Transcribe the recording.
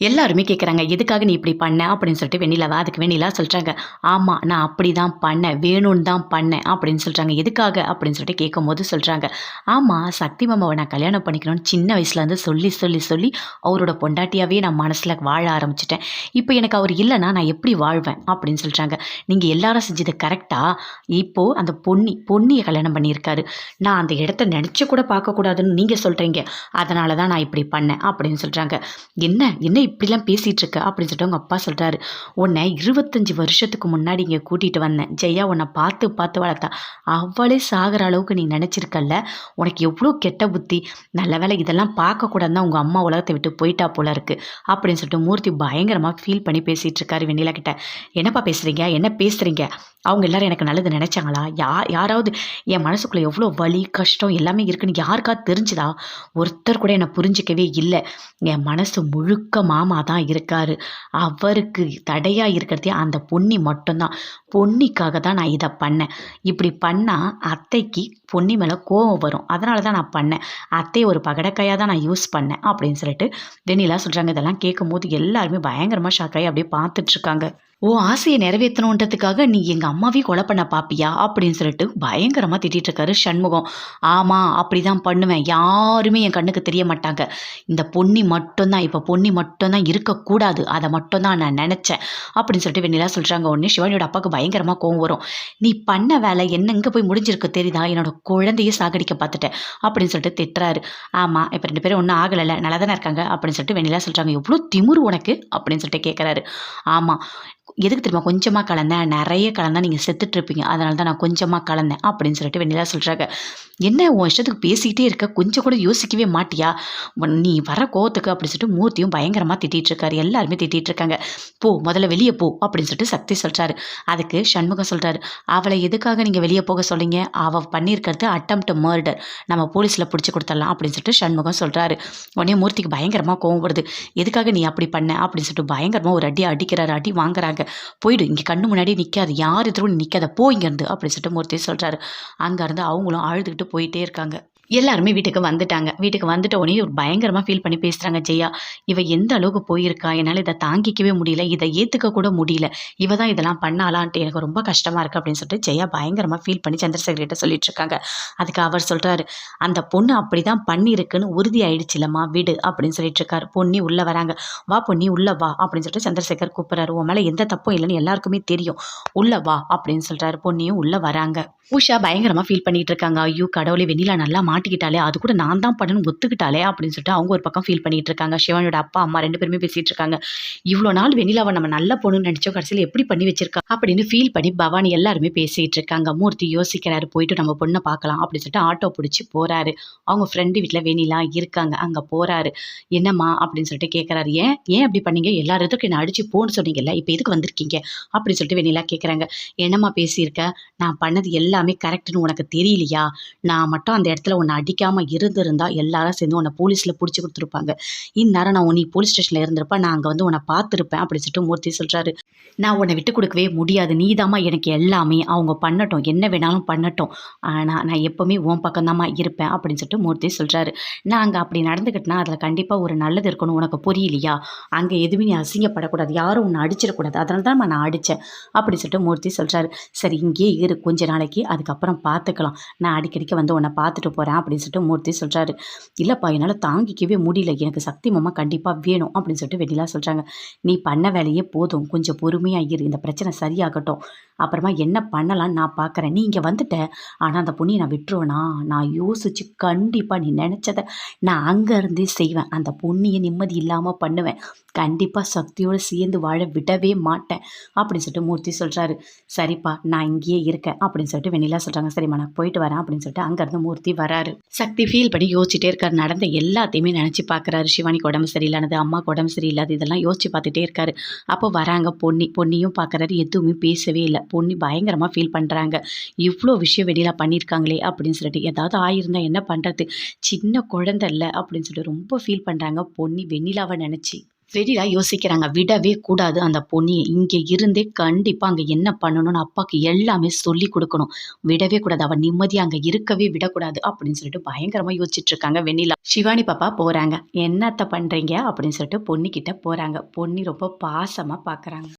எல்லாருமே கேட்குறாங்க எதுக்காக நீ இப்படி பண்ண? அப்படின்னு சொல்லிட்டு வெண்ணிலாவா அதுக்கு வெண்ணிலா சொல்கிறாங்க ஆமாம் நான் அப்படி தான் பண்ணேன் வேணும்னு தான் பண்ணேன் அப்படின்னு சொல்கிறாங்க எதுக்காக? அப்படின்னு சொல்லிட்டு கேட்கும்போது சொல்கிறாங்க ஆமாம் சக்தி மாமாவை நான் கல்யாணம் பண்ணிக்கணும்னு சின்ன வயசுலேருந்து சொல்லி சொல்லி சொல்லி அவரோட பொண்டாட்டியாகவே நான் மனசில் வாழ ஆரம்பிச்சிட்டேன். இப்போ எனக்கு அவர் இல்லைன்னா நான் எப்படி வாழ்வேன்? அப்படின்னு சொல்கிறாங்க நீங்கள் எல்லாரும் செஞ்சது கரெக்டாக இப்போது அந்த பொன்னி பொன்னியை கல்யாணம் பண்ணியிருக்காரு. நான் அந்த இடத்த நினச்சி கூட பார்க்கக்கூடாதுன்னு நீங்கள் சொல்கிறீங்க அதனால தான் நான் இப்படி பண்ணேன் அப்படின்னு சொல்கிறாங்க என்ன என்ன இப்படிலாம் பேசிகிட்டு இருக்க அப்படின்னு சொல்லிட்டு உங்கள் அப்பா சொல்கிறாரு உன்னை இருபத்தஞ்சி வருஷத்துக்கு முன்னாடி இங்கே கூட்டிகிட்டு வந்தேன். ஜெயா உன்னை பார்த்து பார்த்து வளர்த்தா. அவளே சாகிற அளவுக்கு நீ நினச்சிருக்கல்ல? உனக்கு எவ்வளோ கெட்ட புத்தி? நல்ல வேலை இதெல்லாம் பார்க்கக்கூடாது தான் உங்கள் அம்மா உலகத்தை விட்டு போயிட்டா போல இருக்குது அப்படின்னு சொல்லிட்டு மூர்த்தி பயங்கரமாக ஃபீல் பண்ணி பேசிகிட்டு இருக்காரு வெண்ணிலா கிட்ட. என்னப்பா பேசுகிறீங்க என்ன பேசுகிறீங்க அவங்க எல்லாரும் எனக்கு நல்லது நினச்சாங்களா? யா யாராவது என் மனசுக்குள்ளே எவ்வளோ வலி கஷ்டம் எல்லாமே இருக்குன்னு யாருக்காவது தெரிஞ்சுதா? ஒருத்தர் கூட என்னை புரிஞ்சிக்கவே இல்லை. என் மனசு முழுக்கமாக மாமா தான் இருக்காரு. அவருக்கு தடையாக இருக்கிறதே அந்த பொன்னி மட்டும்தான். பொன்னிக்காக தான் நான் இதை பண்ணேன். இப்படி பண்ணால் அத்தைக்கு பொன்னி மேலே கோவம் வரும். அதனால தான் நான் பண்ணேன். அத்தையை ஒரு பகடக்காயாக தான் நான் யூஸ் பண்ணேன் அப்படின்னு சொல்லிட்டு வெண்ணிலா சொல்கிறாங்க இதெல்லாம் கேட்கும்போது எல்லாருமே பயங்கரமாக ஷாக்காகி அப்படியே பார்த்துட்ருக்காங்க ஓ ஆசையை நிறைவேற்றணுன்றதுக்காக நீ எங்கள் அம்மாவையும் கொலை பண்ண பாப்பியா? அப்படின்னு சொல்லிட்டு பயங்கரமாக திட்டிகிட்டு இருக்காரு சண்முகம். ஆமாம் அப்படி தான் பண்ணுவேன். யாருமே என் கண்ணுக்கு தெரிய மாட்டாங்க. இந்த பொன்னி மட்டும்தான் இப்போ பொன்னி மட்டும்தான் இருக்கக்கூடாது. அதை மட்டும்தான் நான் நினச்சேன். அப்படின்னு சொல்லிட்டு வெண்ணிலா சொல்கிறாங்க உடனே சிவானியோட அப்பாவுக்கு பயங்கரமாக கோவம் வரும். நீ பண்ண வேலை என்ன? எங்கே போய் முடிஞ்சிருக்கு தெரியுதா? என்னோட குழந்தையே சாகடிக்க பார்த்துட்டேன். அப்படின்னு சொல்லிட்டு திட்டுறாரு. ஆமாம் இப்போ ரெண்டு பேரும் ஒன்றும் ஆகலைல்ல. நல்லா தானே இருக்காங்க? அப்படின்னு சொல்லிட்டு வெண்ணிலா சொல்கிறாங்க எவ்வளோ திமிரு உனக்கு? அப்படின்னு சொல்லிட்டு கேட்குறாரு ஆமாம் எதுக்கு தெரியுமா? கொஞ்சமாக கலந்தேன் நிறைய கலந்தா நீங்கள் செத்துட்ருப்பீங்க அதனால தான் நான் கொஞ்சமாக கலந்தேன் அப்படின்னு சொல்லிட்டு வெண்ணிலா சொல்கிறாங்க என்ன உன் இஷ்டத்துக்கு பேசிக்கிட்டே இருக்க கொஞ்சம் கூட யோசிக்கவே மாட்டியா? உன் நீ வர கோவத்துக்கு அப்படின்னு சொல்லிட்டு மூர்த்தியும் பயங்கரமாக திட்டிகிட்ருக்காரு எல்லாருமே திட்டிகிட்டு இருக்காங்க. போ முதல்ல வெளியே போ அப்படின்னு சொல்லிட்டு சக்தி சொல்கிறாரு அதுக்கு சண்முகம் சொல்கிறாரு அவளை எதுக்காக நீங்கள் வெளியே போக சொல்லிங்க அவள் பண்ணியிருக்கிறது அட்டம்ப்ட் மர்டர் நம்ம போலீஸில் பிடிச்சி கொடுத்துடலாம் அப்படின்னு சொல்லிட்டு சண்முகம் சொல்கிறாரு உடனே மூர்த்திக்கு பயங்கரமாக கோவம் வருது. எதுக்காக நீ அப்படி பண்ண? அப்படின்னு சொல்லிட்டு பயங்கரமாக ஒரு அடி அடிக்கிறாரு. அடி வாங்குறாங்க. போயிடு இங்கே கண்ணு முன்னாடி நிற்காது யார் எதிரும் நிற்காத போ இங்கேருந்து அப்படி சொல்லிட்டு மூர்த்தி சொல்கிறாரு அங்கேருந்து அவங்களும் அழுதுகிட்டு போயிட்டே இருக்காங்க. எல்லாருமே வீட்டுக்கு வந்துட்டாங்க. வீட்டுக்கு வந்துட்ட உடனே ஒரு பயங்கரமாக ஃபீல் பண்ணி பேசுகிறாங்க ஜெயா இவ எந்த அளவுக்கு போயிருக்கா? என்னால் இதை தாங்கிக்கவே முடியல. இதை ஏற்றுக்க கூட முடியல. இவ தான் இதெல்லாம் பண்ணாலான்ட்டு எனக்கு ரொம்ப கஷ்டமாக இருக்குது அப்படின்னு சொல்லிட்டு ஜெயா பயங்கரமாக ஃபீல் பண்ணி சந்திரசேகர் கிட்ட சொல்லிட்டு இருக்காங்க. அதுக்கு அவர் சொல்கிறாரு அந்த பொண்ணு அப்படி தான் பண்ணியிருக்குன்னு உறுதி ஆயிடுச்சுலம்மா விடு அப்படின்னு சொல்லிட்டு இருக்காரு. பொண்ணி உள்ளே வராங்க. வா பொன்னி உள்ளே வா அப்படின்னு சொல்லிட்டு சந்திரசேகர் கூப்பிட்றாரு. உன் மேலே எந்த தப்பும் இல்லைன்னு எல்லாருக்குமே தெரியும். உள்ளே வா அப்படின்னு சொல்கிறாரு பொண்ணியும் உள்ளே வராங்க. உஷா பயங்கரமாக ஃபீல் பண்ணிட்டு இருக்காங்க. ஐயோ கடவுளே வெண்ணிலா நல்லா மாட்டிக்கிட்டாலே அது கூட நான் தான் பண்ணணும் ஒத்துக்கிட்டாலே அப்படின்னு சொல்லிட்டு அவங்க ஒரு பக்கம் ஃபீல் பண்ணிட்டு இருக்காங்க. சிவனோட அப்பா அம்மா ரெண்டு பேருமே பேசிட்டு இருக்காங்க. இவ்வளோ நாள் வெண்ணிலாவை நம்ம நல்ல பொண்ணுன்னு நினச்சோம் கடைசியில் எப்படி பண்ணி வச்சிருக்கா அப்படின்னு ஃபீல் பண்ணி பவானி எல்லாருமே பேசிட்டு இருக்காங்க. மூர்த்தி யோசிக்கிறாரு போயிட்டு நம்ம பொண்ணை பார்க்கலாம் அப்படின்னு சொல்லிட்டு ஆட்டோ பிடிச்சி போறாரு. அவங்க ஃப்ரெண்டு வீட்டில் வெண்ணிலா இருக்காங்க. அங்கே போறாரு. என்னம்மா அப்படின்னு சொல்லிட்டு கேட்குறாரு ஏன்? ஏன் அப்படி பண்ணீங்க? எல்லா இடத்துக்கும் என்ன அடிச்சு போன்னு சொன்னீங்கல்ல இப்போ எதுக்கு வந்திருக்கீங்க? அப்படின்னு சொல்லிட்டு வெண்ணிலா கேட்குறாங்க என்னம்மா பேசியிருக்க? நான் பண்ணது எல்லாமே கரெக்டுன்னு உனக்கு தெரியலையா? நான் மட்டும் அந்த இடத்துல உன்னை அடிக்காமல் இருந்திருந்தா எல்லாரும் சேர்ந்து உன்னை போலீஸில் பிடிச்சி கொடுத்துருப்பாங்க. இந்நேரம் நான் உன்னை போலீஸ் ஸ்டேஷனில் இருந்திருப்பேன் நான் அங்கே வந்து உன்னை பார்த்துருப்பேன் அப்படி சொல்லிட்டு மூர்த்தி சொல்கிறாரு நான் உன்னை விட்டு கொடுக்கவே முடியாது. நீதாம்மா எனக்கு எல்லாமே. அவங்க பண்ணட்டும். என்ன வேணாலும் பண்ணட்டும். ஆனால் நான் எப்போவுமே உன் பக்கம்தாம்மா இருப்பேன் அப்படின்னு சொல்லிட்டு மூர்த்தி சொல்கிறாரு நான் அங்கே அப்படி நடந்துக்கிட்டேன்னா அதில் கண்டிப்பாக ஒரு நல்லது இருக்கணும். உனக்கு புரியலையா? அங்கே எதுவுமே நீ அசிங்கப்படக்கூடாது. யாரும் உன்னை அடிச்சிடக்கூடாது. அதனால தான் நான் அடித்தேன் அப்படின்னு சொல்லிட்டு மூர்த்தி சொல்கிறாரு சரி இங்கேயே இரு. கொஞ்ச நாளைக்கு அதுக்கப்புறம் பார்த்துக்கலாம். நான் அடிக்கடிக்கு வந்து உன்னை பார்த்துட்டு போகிறேன் அப்படின்னு சொல்லிட்டு மூர்த்தி சொல்கிறாரு இல்லைப்பா என்னால் தாங்கிக்கவே முடியல. எனக்கு சக்தி மாமா கண்டிப்பாக வேணும் அப்படின்னு சொல்லிட்டு வெண்ணிலா சொல்கிறாங்க நீ பண்ண வேலையே போதும். கொஞ்சம் பொறுமையாக இரு. இந்த பிரச்சனை சரியாகட்டும். அப்புறமா என்ன பண்ணலாம்னு நான் பார்க்குறேன் நீ இங்கே வந்துட்ட. ஆனால் அந்த பொண்ணியை நான் விட்டுருவேனா? நான் யோசித்து கண்டிப்பாக நீ நினச்சதை நான் அங்கேருந்தே செய்வேன். அந்த பொண்ணியை நிம்மதி இல்லாமல் பண்ணுவேன். கண்டிப்பாக சக்தியோடு சேர்ந்து வாழ விடவே மாட்டேன் அப்படின்னு சொல்லிட்டு மூர்த்தி சொல்கிறாரு சரிப்பா நான் இங்கேயே இருக்கேன் அப்படின்னு சொல்லிட்டு வெண்ணிலா சொல்கிறாங்க சரிம்மா நான் போயிட்டு வரேன் அப்படின்னு சொல்லிட்டு அங்கேருந்து மூர்த்தி வராரு. சக்தி ஃபீல் பண்ணி யோசிச்சுட்டே இருக்காரு. நடந்த எல்லாத்தையுமே நினச்சி பார்க்குறாரு சிவானிக்கு உடம்பு சரியில்லானது அம்மாவுக்கு உடம்பு சரியில்லாது இதெல்லாம் யோசிச்சு பார்த்துட்டே இருக்காரு. அப்போ வராங்க பொன்னி. பொன்னியும் பார்க்குறாரு எதுவுமே பேசவே இல்லை. பொன்னி பயங்கரமாக ஃபீல் பண்ணுறாங்க இவ்வளோ விஷயம் வெளியில் பண்ணியிருக்காங்களே அப்படின்னு சொல்லிட்டு ஏதாவது ஆயிருந்தா என்ன பண்ணுறது சின்ன குழந்தை இல்லை அப்படின்னு சொல்லிட்டு ரொம்ப ஃபீல் பண்ணுறாங்க பொன்னி. வெண்ணிலாவை நினச்சி. வெண்ணிலா யோசிக்கிறாங்க. விடவே கூடாது அந்த பொண்ணியை இங்கே இருந்தே கண்டிப்பாக அங்கே என்ன பண்ணணும்னு அப்பாவுக்கு எல்லாமே சொல்லி கொடுக்கணும். விடவே கூடாது. அவள் நிம்மதியாக அங்கே இருக்கவே விடக்கூடாது அப்படின்னு சொல்லிட்டு பயங்கரமாக யோசிச்சுட்டு இருக்காங்க வெண்ணிலா. சிவானி பாப்பா போகிறாங்க என்னத்த பண்ணுறீங்க அப்படின்னு சொல்லிட்டு பொன்னிக்கிட்ட போகிறாங்க பொன்னி ரொம்ப பாசமாக பார்க்குறாங்க